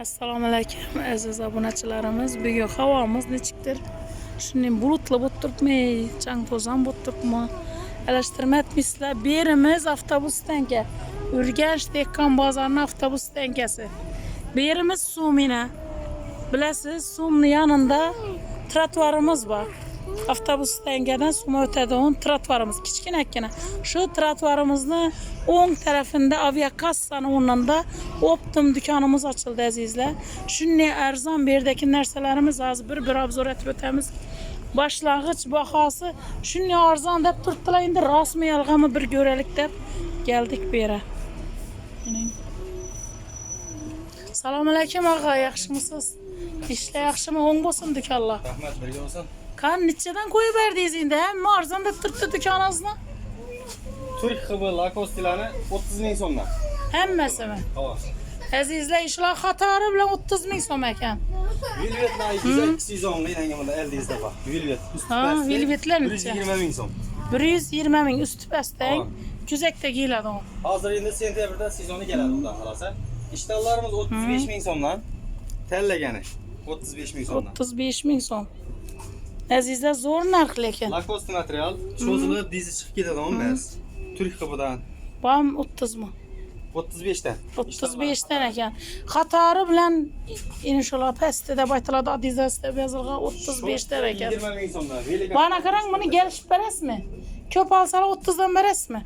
Assalomu alaykum aziz obunachilarimiz. Bugun havomiz nechikdir? Shunday bulutli bo'lib turibmi? Changto'zon bo'lib turibmi? Alashtirmayapmizlar. Berimiz avtobus stanka. Urganch Dehqon bozorining avtobus stankasi. Berimiz Sumina. Bilasiz, Sumni yonida trotuarimiz bor. Avtobus stankadan Suma o'tadigan trotuarimiz kichkinakkina. Shu trotuarimizni o'ng tarafında aviakassani o'rnida Optim dükanımız açıldı azizlar. Shunday arzon bu yerdagi narsalarimiz hozir bir-bir obzor etib o'tamiz. Boshlang'ich bahası shunday arzon deb turibdilar. Endi rasmiy yolg'onmi bir ko'raylik deb keldik bu yerga. Assalomu alaykum og'a, yaxshimisiz? Ishlar yaxshimi? O'ng bo'lsin do'konlar. Rahmat birga bo'lsin. Qan nechadan qo'yib berdingiz endi? Hamma arzon deb turibdi do'koningizni. Turk xibi lakostilarni 30 ming so'mdan. Hammasimi? Xo'sh. Azizlar ishlar qatori bilan 30 ming so'm ekan. Velvetlar 200 ming yangi bunda eldingizda bor. Velvet. Üstü Ha, pastda velvetlar necha? 120 ming so'm. 120 ming üstü pastang. Tamam. Kuzakda keladi u. Hozir endi sentyabrda sezoni keladi xudo xolasa. Ishtonlarimiz 35 ming so'mdan. Tanlagani 35 ming so'mdan. 35 ming so'm. Azizlar zo'r narx lekin. Lakosti material cho'zilib dizi chiqib ketadigan emas. Turk xibidan Bam 30 mi? 35 dan. 35 dan ekan. Qatori bilan inshaalloh pastda deb aytiladi, adizasida yozilgan 35 dan ekan. 20 ming so'mdan. Bana qarang, buni gelishib berasizmi? Ko'p olsalar 30 dan berasizmi?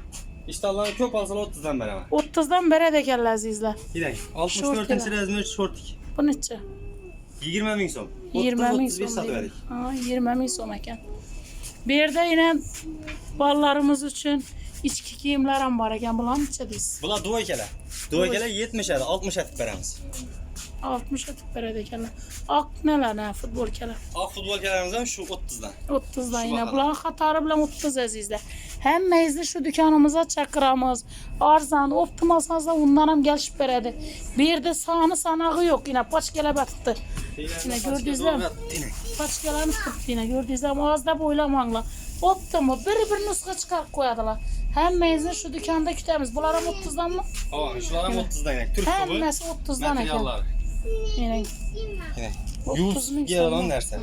Ishtonlarni ko'p olsalar 30 dan beraman. 30 dan beradi ekanlar azizlar. Kerak. Short 64 razmer shortik. Bu necha? 20 ming so'm. 20 ming 35 so'm. sotib. Ha, 20 ming so'm ekan. Bu yerda yana bolalarimiz uchun ichki kiyimlar ham bor ekan. Bular necha deysiz? Bular duvoykalar. Duvoykalar 70 adi, 60 atib beramiz. 60 atib beradi ekanlar. Oq nelar, na futbolkalar. Oq futbolkalarimiz ham shu 30 dan. 30 dan Shu yine. bahoda. Bular qatori bilan 30 azizlar. Hammangizni shu do'konimizga chaqiramiz. Arzon, optimasazda undan ham kelishib beradi. Bu yerda soni sanog'i yo'q, yine pochkalar batibdi. Yine gördünüzler. Pochkalarni turibdi yine gördingizlar. Oz deb o'ylamanglar. Optimi bir-bir nusxa chiqarib qo'yadilar. Hammangizni shu do'konda kutamiz. Bular ham 30 danmi? Ha, shular ham 30 dan ekan. Turk kubi. Hammasi 30 dan ekan. Materiallar. Yine Yine. 30 ming Yuz gelen so'm. narsa.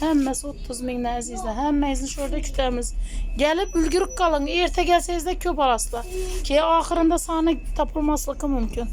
Hammasi 30 mingni azizlar. Hammangizni shu yerda kutamiz. Gelib ulgurib qoling. Erta kelsangiz ko'p olasizlar. Keyin oxirida soni topilmasligi mumkin.